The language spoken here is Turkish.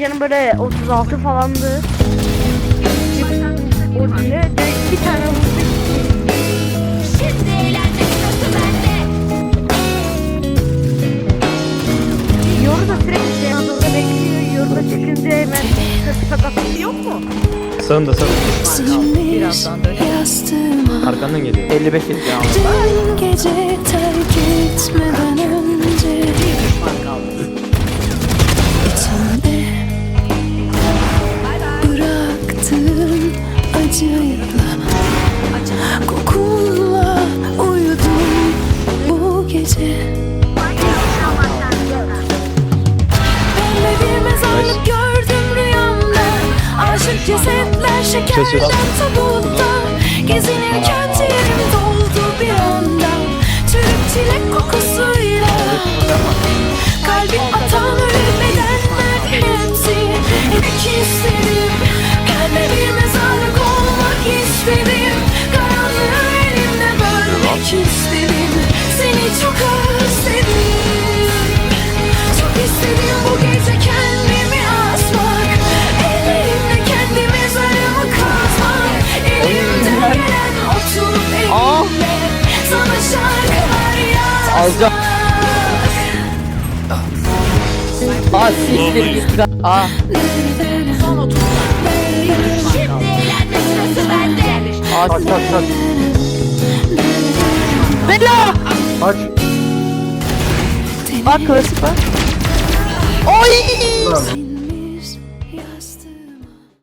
Canım böyle 36 falandı. O ne? Bir tane. Şimdi eğlenme sırası bende. Sürekli şey adada bekliyor. Yoru da çıkınca hemen sırtı sakat. Yok mu? Sağında sağında. Birazdan dönelim. Yastığıma Arkandan geliyor. 55 etti ama. Dün gece acıyla kokunla uyudum bu gece. Pembe bir mezarlık gördüm rüyamda. Aşık cesetler şekerden tabutta istedim Seni çok özledim Çok istedim bu gece kendimi asmak Ellerimle kendi mezarımı kazmak Elimden gelen oturup elimle Sana şarkılar yazmak. Aa siktir git. Aa. Son 30 saniye. Düşman Şimdi kaldı. Aç. Bak klasik bak. Oy!